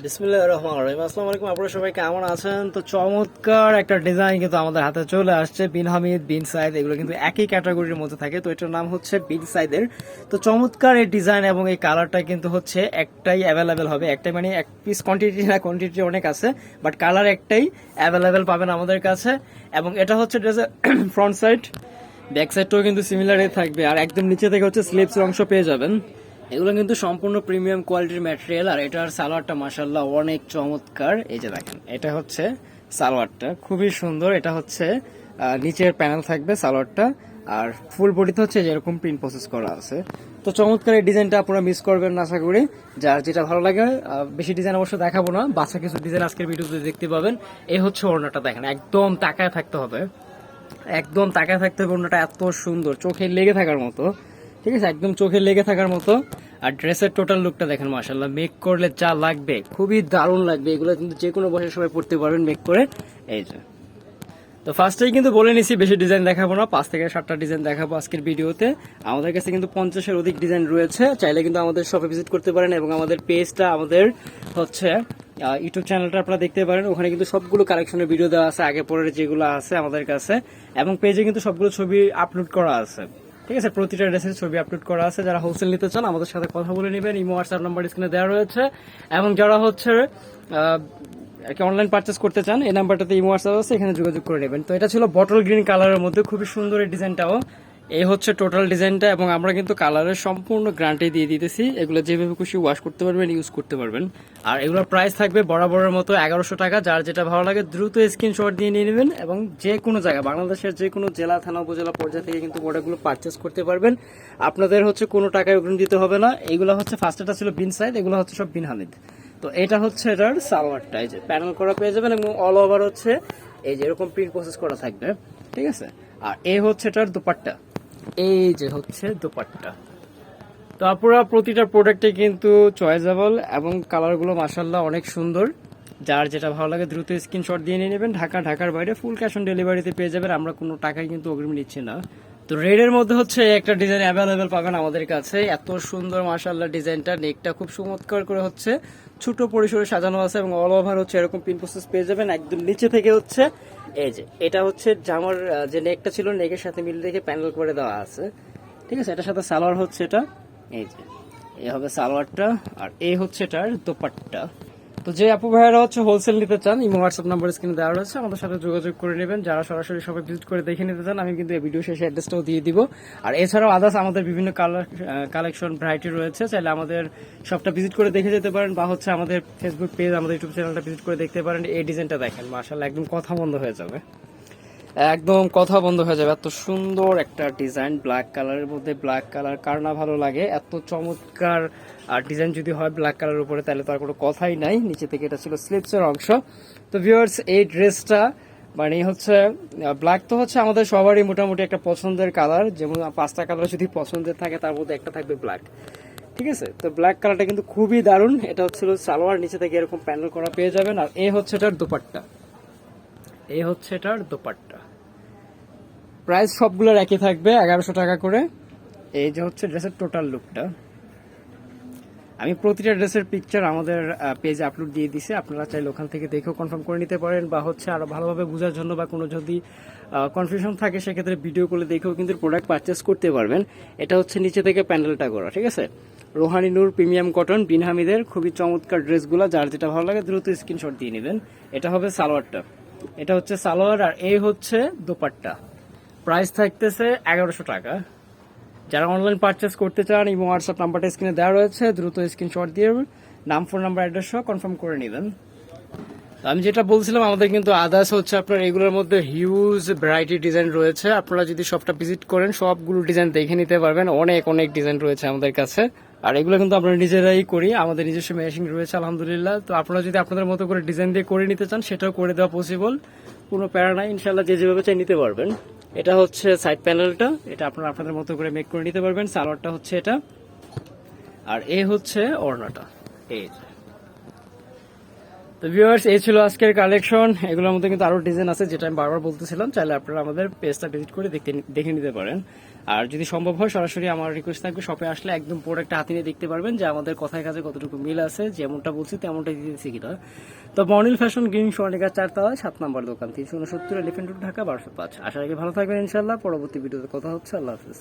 বিসমিল্লাহির রহমানির রহিম। আসসালামু আলাইকুম, আপনারা সবাই কেমন আছেন? তো চমৎকার একটা ডিজাইন কিন্তু আমাদের হাতে চলে আসছে, বিন হামিদ, বিন সাইদ, এগুলো কিন্তু একই ক্যাটাগরির মধ্যে থাকে। তো এটার নাম হচ্ছে বিন সাইদের। তো চমৎকার এই ডিজাইন এবং এই কালারটা কিন্তু হচ্ছে একটাই অ্যাভেলেবেল হবে। একটাই মানে এক পিস কোয়ান্টিটি না কোয়ান্টিটি অনেক আছে বাট কালার একটাই অ্যাভেলেবেল পাবেন আমাদের কাছে। এবং এটা হচ্ছে ড্রেসের ফ্রন্ট সাইড ব্যাক সাইডটাও কিন্তু সিমিলারই থাকবে। আর একদম নিচে থেকে হচ্ছে স্লিপসের অংশ পেয়ে যাবেন। এগুলো কিন্তু সম্পূর্ণ প্রিমিয়াম কোয়ালিটির ম্যাটেরিয়াল আর এটার সালোয়ারটা মাসাল্লাহ অনেক চমৎকার। এই যে দেখেন, এটা হচ্ছে সালোয়ারটা, খুবই সুন্দর। এটা হচ্ছে নিচের প্যানেল থাকবে সালোয়ারটা, আর ফুল বডিতে হচ্ছে যেরকম প্রিন্ট প্রসেস করা আছে। তো চমৎকার এই ডিজাইনটা আপনারা মিস করবেন না, আশা করি। যার যেটা ভালো লাগে বেশি ডিজাইন অবশ্য দেখাবো না, বাচ্চা কিছু ডিজাইন আজকের ভিডিওতে দেখতে পাবেন। এই হচ্ছে ওড়নাটা, দেখেন, একদম তাকায় থাকতে হবে। একদম তাকায় থাকতে হবে অন্যটা এত সুন্দর, চোখে লেগে থাকার মতো। ঠিক আছে? একদম চোখে লেগে থাকার মতো। আর ড্রেসের টোটাল লুকটা দেখেন মাসাল্লাহ মেক করলে যা লাগবে, খুবই দারুণ লাগবে। এগুলো কিন্তু যে কোনো বয়সের সবাই পড়তে পারবেন মেক করে। এই যে। তো ফার্স্টেই কিন্তু বলে নিছি, বেশি ডিজাইন দেখাবো না। পাঁচ থেকে সাতটা ডিজাইন দেখাবো আজকের ভিডিওতে। আমাদের কাছে কিন্তু পঞ্চাশের অধিক ডিজাইন রয়েছে। চাইলে কিন্তু আমাদের শপে ভিজিট করতে পারেন এবং আমাদের পেজটা আমাদের হচ্ছে ইউটিউব চ্যানেলটা আপনারা দেখতে পারেন। ওখানে কিন্তু সবগুলো কালেকশনের ভিডিও দেওয়া আছে, আগে পরের যেগুলো আছে আমাদের কাছে। এবং পেজে কিন্তু সবগুলো ছবি আপলোড করা আছে। ঠিক আছে, প্রতিটা ড্রেসের ছবি আপলোড করা আছে। যারা হোলসেল নিতে চান, আমাদের সাথে কথা বলে নেবেন। ইমো হোয়াটসঅ্যাপ নাম্বার স্ক্রিনে দেওয়া রয়েছে। এবং যারা হচ্ছে অনলাইন পার্চেস করতে চান, এই নাম্বারটাতে ইমো হোয়াটসঅ্যাপ আছে, এখানে যোগাযোগ করে নেবেন। তো এটা ছিল বটল গ্রিন কালারের মধ্যে। খুবই সুন্দর এই ডিজাইনটাও এই হচ্ছে টোটাল ডিজাইনটা এবং আমরা কিন্তু কালারের সম্পূর্ণ গ্যারান্টি দিয়ে দিতেছি। এগুলো যেভাবে খুশি ওয়াশ করতে পারবেন ইউজ করতে পারবেন। আর এগুলোর প্রাইস থাকবে বরাবরের মতো এগারোশো টাকা। যার যেটা ভালো লাগে দ্রুত স্ক্রিনশট দিয়ে নিয়ে নেবেন এবং যে কোনো জায়গা বাংলাদেশের যে কোনো জেলা, থানা, উপজেলা পর্যায়ে থেকে কিন্তু প্রোডাক্টগুলো পারচেস করতে পারবেন। আপনাদের হচ্ছে কোনো টাকায় অগ্রিম দিতে হবে না। এগুলো হচ্ছে ফার্স্টটা ছিল বিন সাইড এগুলো হচ্ছে সব বিন হামিদ। তো এটা হচ্ছে এটার সালোয়ারটা, এই যে প্যানেল করা পেয়ে যাবেন এবং অল ওভার হচ্ছে এই যে এরকম প্রিন্ট প্রসেস করা থাকবে। ঠিক আছে? আর এ হচ্ছে এটার দুপাট্টা। এই যে হচ্ছে দুপাট্টা। তো আপনারা প্রতিটা প্রোডাক্টে কিন্তু চয়েসেবল এবং কালারগুলো মাসাল্লাহ অনেক সুন্দর। যার যেটা ভালো লাগে দ্রুত স্ক্রিনশট দিয়ে নিয়ে নেবেন। ঢাকা, ঢাকার বাইরে ফুল ক্যাশ অন ডেলিভারিতে পেয়ে যাবেন। আমরা কোনো টাকাই কিন্তু অগ্রিম নিচ্ছি না। তো রেডের মধ্যে হচ্ছে একটা ডিজাইন অ্যাভেলেবেল পাবেন আমাদের কাছে। এত সুন্দর মাসাল্লাহ ডিজাইনটা নেকটা খুব চমৎকার করে হচ্ছে। ছোট পরিসরে সাজানো আছে এবং অল ওভার হচ্ছে এরকম পিন প্রসেস পেয়ে যাবেন। একদম নিচে থেকে হচ্ছে। এই যে, এটা হচ্ছে জামার যে নেকটা ছিল নেকের সাথে মিল রেখে প্যানেল করে দেওয়া আছে। ঠিক আছে? এটার সাথে সালোয়ার হচ্ছে এটা। এই যে, এই হবে সালোয়ারটা, আর এই হচ্ছে এটার দোপাট্টা। তো যে আপু ভাইয়ারা হচ্ছে হোলসেল নিতে চান, ইমো হোয়াটসঅ্যাপ নাম্বার স্ক্রিনে দেওয়া রয়েছে, আমাদের সাথে যোগাযোগ করে নেবেন। যারা সরাসরি সবাই ভিজিট করে দেখে নিতে চান, আমি কিন্তু এই ভিডিও শেষে অ্যাড্রেসটাও দিয়ে দিব। আর এছাড়াও আদার্স আমাদের বিভিন্ন কালার কালেকশন ভ্যারাইটি রয়েছে, চাইলে আমাদের সবটা ভিজিট করে দেখে যেতে পারেন, বা হচ্ছে আমাদের ফেসবুক পেজ আমাদের ইউটিউব চ্যানেলটা ভিজিট করে দেখতে পারেন। এই ডিজাইনটা দেখেন মার্শাল একদম কথা বন্ধ হয়ে যাবে। একদম কথা বন্ধ হয়ে যাবে। এত সুন্দর একটা ডিজাইন ব্ল্যাক কালারের মধ্যে ব্ল্যাক কালার কার না ভালো লাগে? এত চমৎকার, আর ডিজাইন যদি হয় ব্ল্যাক কালারের উপরে, তাহলে তার কোনো কথাই নাই। নিচে থেকে এটা ছিল স্লিপসের অংশ। তো ভিউয়ার্স এই ড্রেসটা মানে হচ্ছে ব্ল্যাক তো হচ্ছে আমাদের সবারই মোটামুটি একটা পছন্দের কালার যেমন পাঁচটা কালার যদি পছন্দের থাকে, তার মধ্যে একটা থাকবে ব্ল্যাক ঠিক আছে? তো ব্ল্যাক কালারটা কিন্তু খুবই দারুণ। এটা হচ্ছিল সালোয়ার, নিচে থেকে এরকম প্যানেল করা পেয়ে যাবেন। আর এ হচ্ছে এটার দুপাট্টা। এই হচ্ছে এটার দোপাট্টা। প্রাইস সবগুলোর একই থাকবে এগারোশো টাকা করে। এই যে হচ্ছে ড্রেসের টোটাল লুকটা আমি প্রতিটা ড্রেসের পিকচার আমাদের পেজে আপলোড দিয়ে দিছি। আপনারা চাইলে ওখান থেকে দেখেও কনফার্ম করে নিতে পারেন বা হচ্ছে আরও ভালোভাবে বোঝার জন্য বা কোনো যদি কনফিউশন থাকে সেক্ষেত্রে ভিডিও করে দেখেও কিন্তু প্রোডাক্ট পারচেস করতে পারবেন। এটা হচ্ছে নিচে থেকে প্যান্ডেলটা করা ঠিক আছে? রোহানি নূর প্রিমিয়াম কটন বিনহামিদের। খুবই চমৎকার ড্রেসগুলো। যার যেটা ভালো লাগে দ্রুত স্ক্রিনশট দিয়ে নেবেন। এটা হবে সালোয়ারটা। এটা হচ্ছে সালোয়ার আর এই হচ্ছে দোপাট্টা। প্রাইস থাকতেছে এগারোশো টাকা। যারা অনলাইন পারচেস করতে চান এবং হোয়াটসঅ্যাপ নাম্বারটা স্ক্রিনে দেওয়া রয়েছে, দ্রুত স্ক্রিনশট দিয়ে নাম ফোন নাম্বার অ্যাড্রেস সহ কনফার্ম করে নেবেন। আমি যেটা বলছিলাম, আমাদের কিন্তু আদার্স হচ্ছে আপনার এগুলোর মধ্যে হিউজ ভ্যারাইটি ডিজাইন রয়েছে। আপনারা যদি সবটা ভিজিট করেন, সবগুলো ডিজাইন দেখে নিতে পারবেন। অনেক অনেক ডিজাইন রয়েছে আমাদের কাছে। আর এগুলো কিন্তু আমরা নিজেরাই করি, আমাদের নিজস্ব মেশিন রয়েছে, আলহামদুলিল্লাহ। তো আপনারা যদি আপনাদের মতো করে ডিজাইন দিয়ে করে নিতে চান, সেটাও করে দেওয়া পসিবল কোনো প্যারা নাই ইনশাল্লাহ যে যেভাবে চাই নিতে পারবেন। এটা হচ্ছে সাইড প্যানেলটা এটা আপনারা আপনাদের মতো করে মেক করে নিতে পারবেন। সালোয়ারটা হচ্ছে এটা। আর এ হচ্ছে অর্ণাটা এই। তো ভিউয়ার্স এই ছিল আজকের কালেকশন এগুলোর মধ্যে কিন্তু আরও ডিজাইন আছে, যেটা আমি বারবার বলতেছিলাম। চাইলে আপনারা আমাদের পেজটা ভিজিট করে দেখতে দেখে নিতে পারেন। আর যদি সম্ভব হয়, সরাসরি আমার রিকোয়েস্ট থাকবে শপে আসলে একদম প্রোডাক্ট হাতে নিয়ে দেখতে পারবেন, যে আমাদের কথায় কাজে কতটুকু মিল আছে, যেমনটা বলছি, তেমনটাই দিতেছি কিনা। তো মর্নিল ফ্যাশন গ্রিন সোয়ানিকা চারতলায়, সাত নম্বর দোকান, তিনশো উনসত্তর এলিফেন্ট রোড ঢাকা, বারোশো পাঁচ। আশা রাখি ভালো থাকবেন ইনশাল্লাহ পরবর্তী ভিডিওতে কথা হচ্ছে। আল্লাহ হাফিজ।